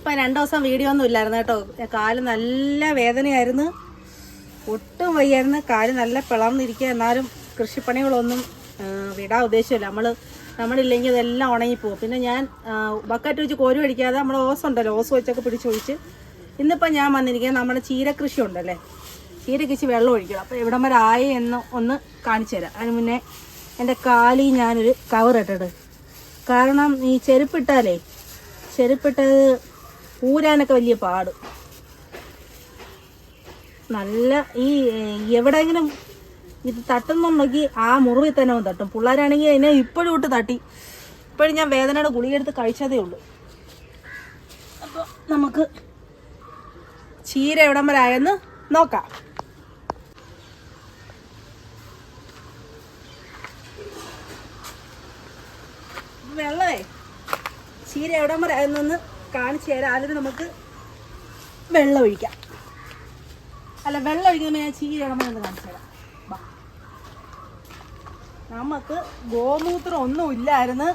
ഇപ്പം രണ്ട് ദിവസം വീഡിയോ ഒന്നും ഇല്ലായിരുന്നു കേട്ടോ. കാൽ നല്ല വേദനയായിരുന്നു. ഒട്ടും വയ്യായിരുന്നു. കാൽ നല്ല പിളർന്നിരിക്കുക. എന്നാലും കൃഷിപ്പണികളൊന്നും വിടാൻ ഉദ്ദേശമില്ല. നമ്മൾ നമ്മളില്ലെങ്കിൽ ഇതെല്ലാം ഉണങ്ങിപ്പോവും. പിന്നെ ഞാൻ ബക്കറ്റ് വെച്ച് കോരി അടിക്കാതെ നമ്മൾ ഓസ് ഉണ്ടല്ലോ. ഓസ് വെച്ചൊക്കെ പിടിച്ചൊഴിച്ച് ഇന്നിപ്പോൾ ഞാൻ വന്നിരിക്കുന്നത് നമ്മുടെ ചീരകൃഷി ഉണ്ടല്ലേ? ചീരകൃഷി വെള്ളം ഒഴിക്കണം. അപ്പോൾ എവിടം വരെ ആയി എന്ന് ഒന്ന് കാണിച്ചു തരാം. അതിന് മുന്നേ എന്റെ കാലിൽ ഞാനൊരു കവർ ഇട്ടിട്ട്. കാരണം ഈ ചെരുപ്പിട്ടാലേ ചെരുപ്പിട്ടത് ഊരാനൊക്കെ വലിയ പാട്. നല്ല ഈ എവിടെങ്കിലും ഇത് തട്ടുന്നുണ്ടെങ്കിൽ ആ മുറിവിൽ തന്നെ ഒന്ന് തട്ടും. പിള്ളേരാണെങ്കിൽ അതിനെ ഇപ്പോഴും ഇട്ട് തട്ടി. ഇപ്പോഴും ഞാൻ വേദനയുടെ ഗുളികെടുത്ത് കഴിച്ചതേ ഉള്ളൂ. അപ്പോൾ നമുക്ക് ചീര എവിടം വരെ ആയെന്ന് നോക്കാം. വെള്ളമേ ചീര എവിടം വരെ ആയെന്നൊന്ന് കാണിച്ചു തരാം. അതിന് നമുക്ക് വെള്ളം ഒഴിക്കാം. അല്ല വെള്ളം ഒഴിക്കുമ്പോൾ ഞാൻ ചീര ഇടം വരെ ഒന്ന് കാണിച്ചു തരാം. നമുക്ക് ഗോമൂത്രം ഒന്നും ഇല്ലായിരുന്നു.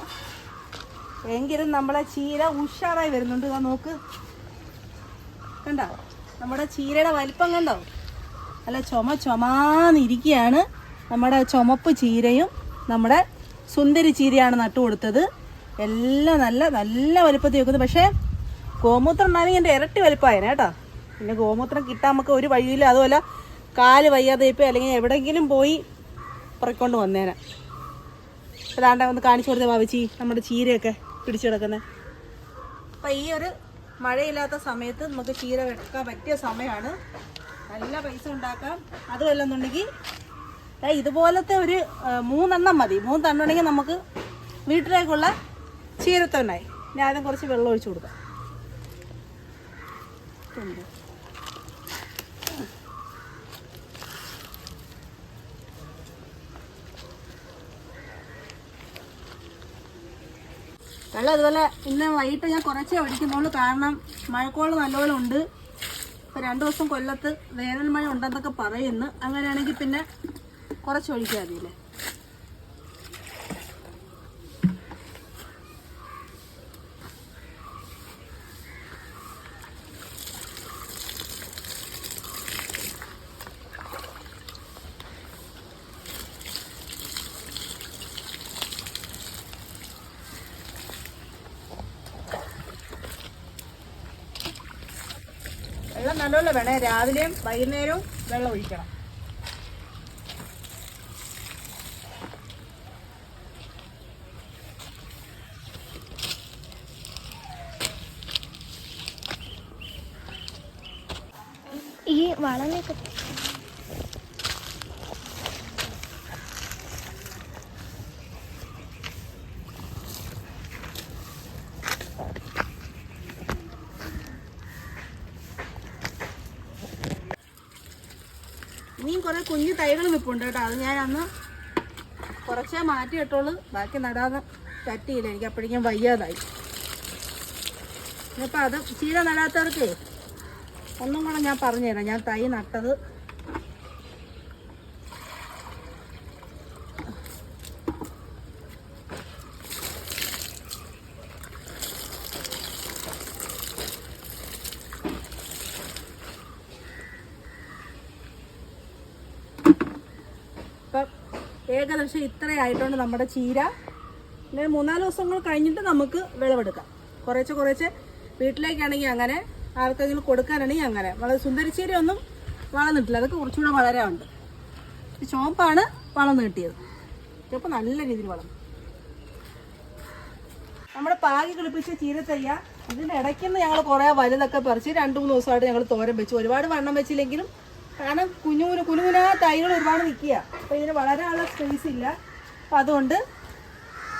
എങ്കിലും നമ്മളെ ചീര ഉഷാറായി വരുന്നുണ്ട്. നോക്ക്. കണ്ടോ? നമ്മുടെ ചീരയുടെ വലിപ്പം കണ്ടോ? അല്ല ചുമ ചുമാന്നിരിക്കുകയാണ്. നമ്മുടെ ചുമപ്പ് ചീരയും നമ്മുടെ സുന്ദരി ചീരയാണ് നട്ടു കൊടുത്തത് എല്ലാം നല്ല നല്ല വലുപ്പത്തിൽ വെക്കുന്നത് പക്ഷേ ഗോമൂത്രം ഉണ്ടായിരുന്നെങ്കിൽ എന്റെ ഇരട്ടി വലുപ്പമായേനെ കേട്ടോ. പിന്നെ ഗോമൂത്രം കിട്ടാൻ നമുക്ക് ഒരു വഴിയില്ല. അതുമല്ല കാൽ വയ്യാതെ ഇപ്പോൾ അല്ലെങ്കിൽ എവിടെയെങ്കിലും പോയി പറക്കൊണ്ട് വന്നേനെ. അതാണ്ടെ ഒന്ന് കാണിച്ചു കൊടുത്തേ ബാബുച്ചി നമ്മുടെ ചീരയൊക്കെ പിടിച്ചു കിടക്കുന്നത് അപ്പം ഈ ഒരു മഴയില്ലാത്ത സമയത്ത് നമുക്ക് ചീര വെക്കാൻ പറ്റിയ സമയമാണ് നല്ല പൈസ ഉണ്ടാക്കാം. അതുമല്ല എന്നുണ്ടെങ്കിൽ ഇതുപോലത്തെ ഒരു മൂന്നെണ്ണം മതി. മൂന്നെണ്ണം ഉണ്ടെങ്കിൽ നമുക്ക് വീട്ടിലേക്കുള്ള ചീരത്തണ്ണായി ഞാൻ ആദ്യം കുറച്ച് വെള്ളം ഒഴിച്ചു കൊടുക്കാം. ഉണ്ട്. വെള്ളം അതുപോലെ ഇന്ന് വൈകിട്ട് ഞാൻ കുറച്ചേ ഒഴിക്കുന്നുള്ളൂ. കാരണം മഴക്കോൾ നല്ലപോലെ ഉണ്ട്. ഇപ്പം രണ്ട് ദിവസം കൊല്ലത്ത് വേനൽ മഴ ഉണ്ടെന്നൊക്കെ പറയുന്നു. അങ്ങനെയാണെങ്കിൽ പിന്നെ കുറച്ച് ഒഴിക്കാൻ നല്ലപോലെ വേണേ. രാവിലെയും വൈകുന്നേരവും വെള്ളം ഒഴിക്കണം ഈ വളമൊക്കെ ഇനിയും കുറെ കുഞ്ഞു തൈകൾ നിൽപ്പുണ്ട് കേട്ടോ. അത് ഞാൻ അന്ന് കുറച്ചേ മാറ്റി ഇട്ടോളൂ ബാക്കി നടാതെ പറ്റിയില്ല. എനിക്ക് അപ്പോഴേക്കും വയ്യാതായി. ഇനിയിപ്പോൾ അത് ചീര നടാത്തവർക്ക് ഒന്നും കൂടെ ഞാൻ പറഞ്ഞുതരാം. ഞാൻ തൈ നട്ടത് ഇപ്പം ഏകദേശം ഇത്രയായിട്ടുണ്ട് നമ്മുടെ ചീര. പിന്നെ മൂന്നാൽ ദിവസങ്ങൾ കഴിഞ്ഞിട്ട് നമുക്ക് വിളവെടുക്കാം. കുറേശ്ശെ കുറേശ്ശെ വീട്ടിലേക്കാണെങ്കിൽ അങ്ങനെ ആർക്കെങ്കിലും കൊടുക്കാനാണെങ്കിൽ അങ്ങനെ. വളരെ സുന്ദരിച്ചീരയൊന്നും വളർന്നിട്ടില്ല അതൊക്കെ കുറച്ചുകൂടെ വളരാറുണ്ട് ചോപ്പാണ് വളർന്നു കിട്ടിയത്. ചോപ്പ് നല്ല രീതിയിൽ വളർന്നു. നമ്മുടെ പാകി കിളിപ്പിച്ച ചീരത്തയ്യ ഇതിന്റെ ഇടയ്ക്ക് നിന്ന് ഞങ്ങൾ കുറേ വലുതൊക്കെ പറിച്ച് രണ്ട് മൂന്ന് ദിവസമായിട്ട് ഞങ്ങൾ തോരം വെച്ചു. ഒരുപാട് വണ്ണം വെച്ചില്ലെങ്കിലും കാരണം കുഞ്ഞു കുഞ്ഞാ തൈകൾ ഒരുപാട് നിൽക്കുക അപ്പോൾ ഇതിന് വളരാനുള്ള സ്പേസ് ഇല്ല. അപ്പം അതുകൊണ്ട്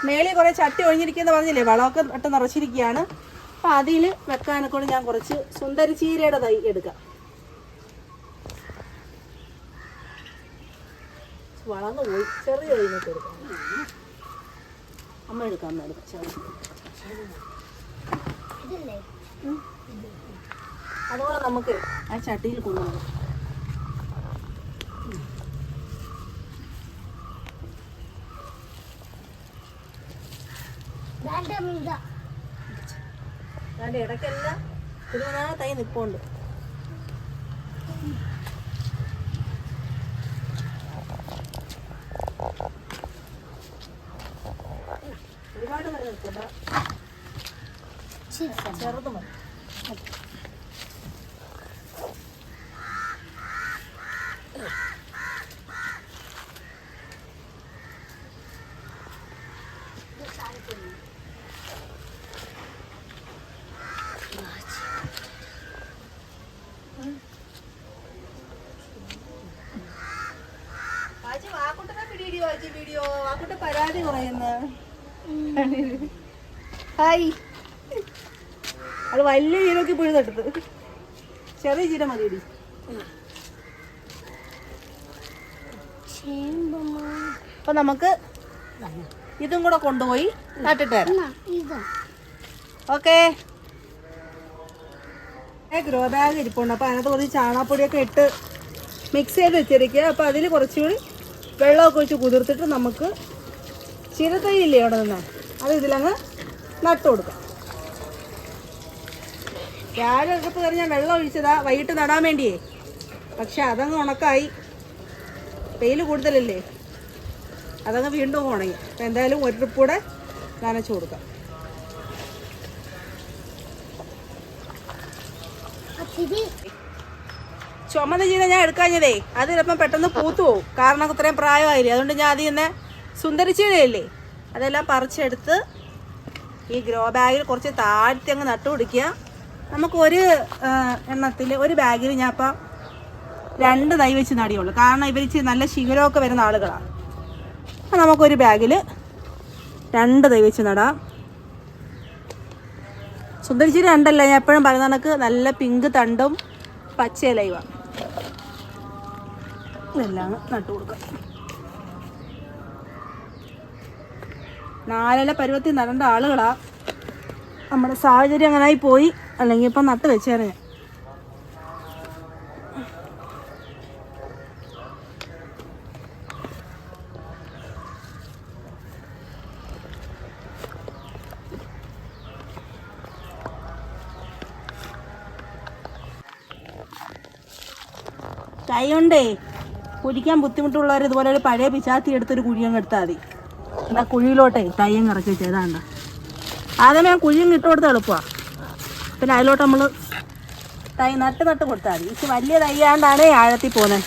മേളിൽ കുറേ ചട്ടി ഒഴിഞ്ഞിരിക്കുന്ന പറഞ്ഞില്ലേ? വളമൊക്കെ പെട്ടെന്ന് നിറച്ചിരിക്കുകയാണ്. അപ്പം അതിൽ വെക്കാനൊക്കെ ഞാൻ കുറച്ച് സുന്ദരി ചീരയുടെ തൈ എടുക്കാം. വളർന്നു പോയി. ചെറിയ കഴിഞ്ഞിട്ട് എടുക്കാം. അമ്മ എടുക്കാം അമ്മ എടുക്കാം. അതുപോലെ നമുക്ക് ആ ചട്ടിയിൽ കൊണ്ടുപോകാം അതിന്റെ ഇടയ്ക്കെല്ലാം. ഇതിനാ തൈ നിപ്പുണ്ട്. ഒരുപാട് വരെ നിൽക്കണ്ട ചെറുത് മതി. വാച്ചി വാക്കുട്ടനെ പിടിയിടി വാച്ചി വീഡിയോ വാക്കുട്ട പരാതി പറയുന്ന ഹായ് അത് വലിയ ചീരക്ക് പിഴുതെടുത്ത് ചെറിയ ചീര മതിയടി. ചേമ്പമ്മ അപ്പൊ നമുക്ക് ഇതും കൂടെ കൊണ്ടുപോയി നട്ടിട്ട് ഓക്കേ. ഗ്രോ ബാഗ് ഇരിപ്പുണ്ട്. അപ്പോൾ അതിനകത്ത് കുറച്ച് ചാണാപ്പൊടിയൊക്കെ ഇട്ട് മിക്സ് ചെയ്ത് വെച്ചിരിക്കുക. അപ്പോൾ അതിൽ കുറച്ചുകൂടി വെള്ളമൊക്കെ ഒഴിച്ച് കുതിർത്തിട്ട് നമുക്ക് ചിരത്തൈ ഇല്ലേ അവിടെ നിന്ന്? അത് ഇതിലങ്ങ് നട്ടു കൊടുക്കാം. അകത്ത് കയറി ഞാൻ വെള്ളം ഒഴിച്ചതാ. വൈകിട്ട് നടാൻ വേണ്ടിയേ. പക്ഷെ അതങ്ങ് ഉണക്കായി. വെയിൽ കൂടുതലല്ലേ? അതങ്ങ് വീണ്ടും ഉണങ്ങി. അപ്പം എന്തായാലും ഒരു ട്രിപ്പ് കൂടെ നനച്ചു കൊടുക്കാം. ചുമന്ന ചീന ഞാൻ എടുക്കാഞ്ഞതേ അത് ചിലപ്പം പെട്ടെന്ന് പൂത്തു പോകും കാരണം ഇത്രയും പ്രായമായില്ലേ. അതുകൊണ്ട് ഞാൻ അതിൽ നിന്ന് സുന്ദരി ചീരയില്ലേ അതെല്ലാം പറിച്ചെടുത്ത് ഈ ഗ്രോ ബാഗിൽ കുറച്ച് താഴ്ത്തി അങ്ങ് നട്ടു പിടിക്കുക. നമുക്ക് ഒരു എണ്ണത്തിൽ ഒരു ബാഗിൽ ഞാൻ ഇപ്പം രണ്ട് തൈ വെച്ച് നടിയുള്ളൂ. കാരണം ഇവർ നല്ല ശിഖരമൊക്കെ വരുന്ന ആളുകളാണ് അപ്പം നമുക്കൊരു ബാഗിൽ രണ്ട് തൈ വെച്ച് നടാം. സുന്ദരിച്ചിരി രണ്ടല്ല ഞാൻ എപ്പോഴും പറയുന്ന കണക്ക് നല്ല പിങ്ക് തണ്ടും പച്ച ഇലയുമാണ് ഇതെല്ലാം നട്ടു കൊടുക്കാം. നാലില പരുവത്തിൽ നടേണ്ട ആളുകളാ. നമ്മുടെ സാഹചര്യം അങ്ങനായി പോയി. അല്ലെങ്കിൽ ഇപ്പം നട്ട് വെച്ചേനെ. കൈ കൊണ്ടേ കുടിക്കാൻ ബുദ്ധിമുട്ടുള്ളവർ ഇതുപോലെ ഒരു പഴയ പിശാത്തി എടുത്തൊരു കുഴിയങ്ങ് എടുത്താൽ മതി. എന്നാ കുഴിയിലോട്ടേ തയ്യങ്ങ് ഇറക്കി ചെയ്താണ്ട ആദ്യമേ കുഴിയും ഇട്ട് കൊടുത്ത് എളുപ്പമാണ് പിന്നെ അതിലോട്ട് നമ്മൾ തൈ നട്ട് നട്ട് കൊടുത്താൽ മതി. ഇച്ചിരി വലിയ തയ്യാണ്ടാണ് ആഴത്തിൽ പോകുന്നത്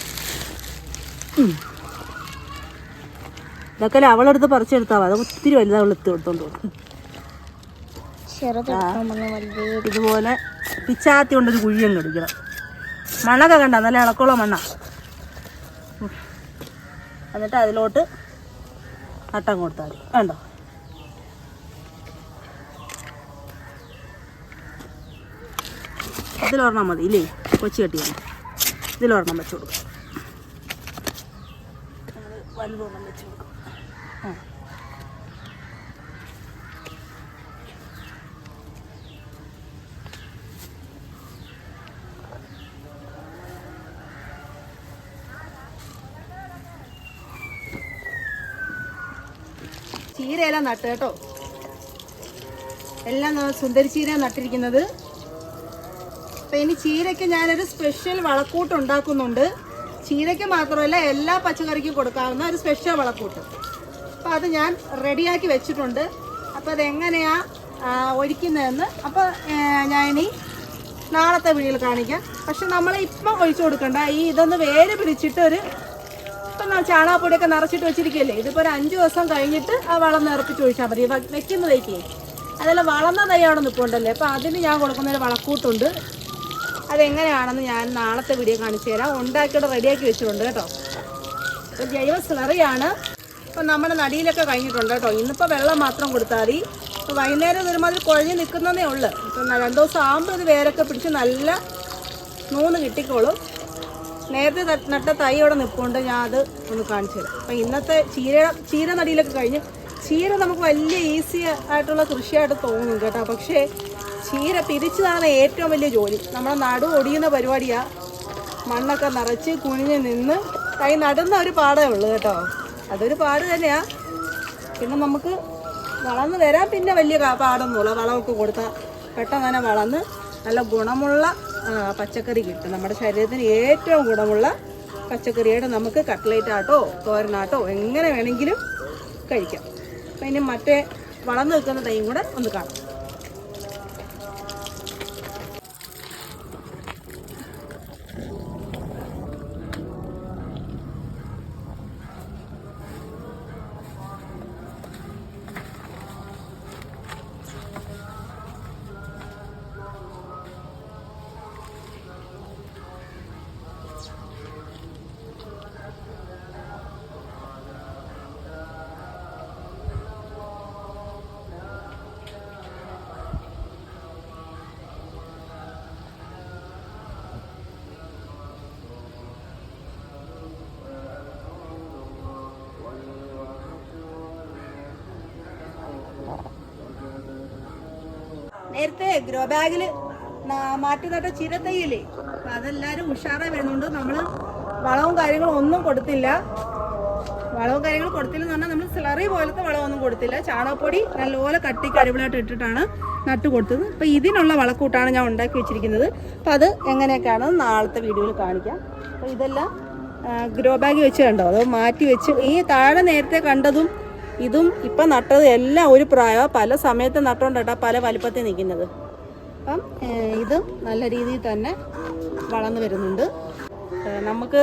ഇതൊക്കെ അവളെടുത്ത് പറിച്ചെടുത്താൽ അത് ഒത്തിരി വലുതാ അവൾ എത്തി കൊടുത്തോണ്ട് പോകും ഇതുപോലെ പിച്ചാത്തി കൊണ്ടൊരു കുഴിയങ്ങ് എടുക്കണം. മണ്ണൊക്കെ കണ്ട? നല്ല ഇളക്കമുള്ള മണ്ണാ. എന്നിട്ട് അതിലോട്ട് നട്ടം കൊടുത്താൽ മതി കണ്ടോ? ഇതിലൊരെണ്ണം മതി ഇല്ലേ? കൊച്ചി കെട്ടിയാണ് ഇതിലൊരെണ്ണം വെച്ച് കൊടുക്കും വലുതൊരെണ്ണം വെച്ച് കൊടുക്കും. ചീരയെല്ലാം നട്ട് കേട്ടോ. എല്ലാം സുന്ദരി ചീര നട്ടിരിക്കുന്നത്. അപ്പം ഇനി ചീരയ്ക്ക് ഞാനൊരു സ്പെഷ്യൽ വളക്കൂട്ട് ഉണ്ടാക്കുന്നുണ്ട്. ചീരയ്ക്ക് മാത്രമല്ല എല്ലാ പച്ചക്കറിക്കും കൊടുക്കാവുന്ന ഒരു സ്പെഷ്യൽ വളക്കൂട്ട്. അപ്പോൾ അത് ഞാൻ റെഡിയാക്കി വെച്ചിട്ടുണ്ട്. അപ്പോൾ അതെങ്ങനെയാ ഒഴിക്കുന്നതെന്ന് അപ്പോൾ ഇനി നാളത്തെ വീഡിയോയിൽ കാണിക്കാം. പക്ഷെ നമ്മൾ ഇപ്പം ഒഴിച്ചു കൊടുക്കണ്ട. ഈ ഇതൊന്ന് വേര് പിടിച്ചിട്ട് ഒരു ചാണകപ്പൊടിയൊക്കെ നിറച്ചിട്ട് വെച്ചിരിക്കുകയല്ലേ? ഇതിപ്പോൾ ഒരു അഞ്ച് ദിവസം കഴിഞ്ഞിട്ട് ആ വളം നിറപ്പിച്ച് ഒഴിച്ചാൽ മതി. വെക്കുന്നതേക്ക് അതെല്ലാം വളർന്ന തൈ അവിടെ നിൽപ്പുണ്ടല്ലേ അപ്പോൾ അതിന് ഞാൻ കൊടുക്കുന്ന ഒരു വളക്കൂട്ടുണ്ട്. അതെങ്ങനെയാണെന്ന് ഞാൻ നാളത്തെ വീഡിയോ കാണിച്ചു തരാം. ഉണ്ടാക്കിയിട്ട് റെഡിയാക്കി വെച്ചിട്ടുണ്ട് കേട്ടോ. അപ്പോൾ ജൈവ സ്ലറിയാണ് ഇപ്പം നമ്മുടെ നടിയിലൊക്കെ കഴിഞ്ഞിട്ടുണ്ട് കേട്ടോ. ഇന്നിപ്പോൾ വെള്ളം മാത്രം കൊടുത്താൽ മതി. ഇപ്പോൾ വൈകുന്നേരം ഒരുമാതിരി കുഴഞ്ഞ് നിൽക്കുന്നതേ ഉള്ളു. ഇപ്പം രണ്ട് ദിവസം ആകുമ്പോൾ ഇത് വേരൊക്കെ പിടിച്ച് നല്ല നൂന്ന് കിട്ടിക്കോളും. നേരത്തെ നട്ട തൈ അവിടെ നിൽപ്പുണ്ട് ഞാൻ അത് ഒന്ന് കാണിച്ചു തരാം. അപ്പം ഇന്നത്തെ ചീര ചീര നടിയിലൊക്കെ കഴിഞ്ഞ് ചീര നമുക്ക് വലിയ ഈസി ആയിട്ടുള്ള കൃഷിയായിട്ട് തോന്നും കേട്ടോ. പക്ഷേ ചീര പിരിച്ചു നടന്ന ഏറ്റവും വലിയ ജോലി. നമ്മുടെ നടു ഒടിയുന്ന പരിപാടിയാണ് മണ്ണൊക്കെ നിറച്ച് കുനിഞ്ഞ് നിന്ന് തൈ നടുന്ന ഒരു പാടേ ഉള്ളൂ കേട്ടോ. അതൊരു പാട് തന്നെയാണ് പിന്നെ നമുക്ക് വളർന്ന് വരാൻ പിന്നെ വലിയ പാടൊന്നുമില്ല. വളമൊക്കെ കൊടുത്താൽ പെട്ടെന്ന് തന്നെ വളർന്ന് നല്ല ഗുണമുള്ള പച്ചക്കറി കിട്ടും. നമ്മുടെ ശരീരത്തിന് ഏറ്റവും ഗുണമുള്ള പച്ചക്കറിയായിട്ട് നമുക്ക് കട്ട്ലേറ്റ് ആട്ടോ തോരനാട്ടോ എങ്ങനെ വേണമെങ്കിലും കഴിക്കാം. അപ്പം ഇനി മറ്റേ വളർന്നു നിൽക്കുന്ന തൈയും കൂടെ ഒന്ന് കാണാം. നേരത്തെ ഗ്രോ ബാഗിൽ മാറ്റി നട്ട ചിരത്തൈയില്ലേ അപ്പൊ അതെല്ലാരും ഉഷാറായി വരുന്നുണ്ട്. നമ്മൾ വളവും കാര്യങ്ങളും ഒന്നും കൊടുത്തില്ല. വളവും കാര്യങ്ങളും കൊടുത്തില്ല എന്ന് പറഞ്ഞാൽ നമ്മൾ സ്ലറി പോലത്തെ വളമൊന്നും കൊടുത്തില്ല. ചാണകപ്പൊടി നല്ലപോലെ കട്ടി അടിപൊളിയായിട്ട് ഇട്ടിട്ടാണ് നട്ട് കൊടുത്തത്. അപ്പൊ ഇതിനുള്ള വളക്കൂട്ടാണ് ഞാൻ ഉണ്ടാക്കി വെച്ചിരിക്കുന്നത്. അപ്പൊ അത് എങ്ങനെയൊക്കെയാണ് നാളത്തെ വീഡിയോയിൽ കാണിക്കാം. അപ്പൊ ഇതെല്ലാം ഗ്രോ ബാഗ് വെച്ച് കണ്ടോ? അതോ മാറ്റി വെച്ച്? ഈ താഴെ നേരത്തെ കണ്ടതും ഇതും ഇപ്പം നട്ടത് എല്ലാം ഒരു പ്രായമാണ് പല സമയത്ത് നട്ടോണ്ടാട്ടാ പല വലിപ്പത്തിൽ നിൽക്കുന്നത്. അപ്പം ഇത് നല്ല രീതിയിൽ തന്നെ വളർന്നു വരുന്നുണ്ട്. നമുക്ക്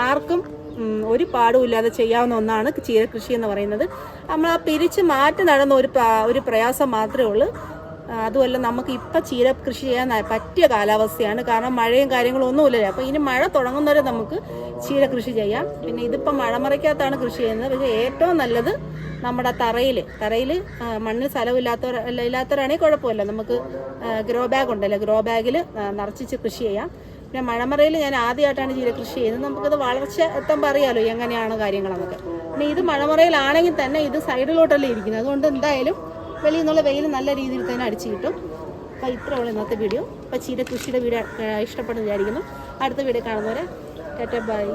ആർക്കും ഒരു പാടുമില്ലാതെ ചെയ്യാവുന്ന ഒന്നാണ് ചീര കൃഷി എന്ന് പറയുന്നത്. നമ്മൾ ആ പിരിച്ച് മാറ്റി നടന്ന ഒരു ഒരു പ്രയാസം മാത്രമേ ഉള്ളൂ. അതുമല്ല നമുക്ക് ഇപ്പം ചീര കൃഷി ചെയ്യാൻ പറ്റിയ കാലാവസ്ഥയാണ്. കാരണം മഴയും കാര്യങ്ങളും ഒന്നുമില്ലല്ലോ. അപ്പോൾ ഇനി മഴ തുടങ്ങുന്നവരെ നമുക്ക് ചീര കൃഷി ചെയ്യാം. പിന്നെ ഇതിപ്പോൾ മഴമറയ്ക്കകത്താണ് കൃഷി ചെയ്യുന്നത്. പക്ഷേ ഏറ്റവും നല്ലത് നമ്മുടെ തറയിൽ തറയിൽ മണ്ണിൽ സ്ഥലമില്ലാത്തവർ ഇല്ലാത്തവരാണെങ്കിൽ കുഴപ്പമില്ല. നമുക്ക് ഗ്രോ ബാഗ് ഉണ്ടല്ലോ? ഗ്രോ ബാഗിൽ നിറച്ചിച്ച് കൃഷി ചെയ്യാം. പിന്നെ മഴമറയിൽ ഞാൻ ആദ്യമായിട്ടാണ് ചീര കൃഷി ചെയ്യുന്നത്. നമുക്കത് വളർച്ച എത്തുമ്പോൾ അറിയാലോ എങ്ങനെയാണ് കാര്യങ്ങളെന്നൊക്കെ പിന്നെ ഇത് മഴമറയിലാണെങ്കിൽ തന്നെ ഇത് സൈഡിലോട്ടല്ലേ ഇരിക്കുന്നത്. അതുകൊണ്ട് എന്തായാലും വെളിയിൽ നിന്നുള്ള വെയിൽ നല്ല രീതിയിൽ തന്നെ അടിച്ചു കിട്ടും. അപ്പോൾ ഇത്രയുള്ള ഇന്നത്തെ വീഡിയോ. അപ്പോൾ ചീര കൃഷിയുടെ വീഡിയോ ഇഷ്ടപ്പെടുന്ന വിചാരിക്കുന്നു. അടുത്ത വീഡിയോ കാണുന്നവരെ টাটা বাই।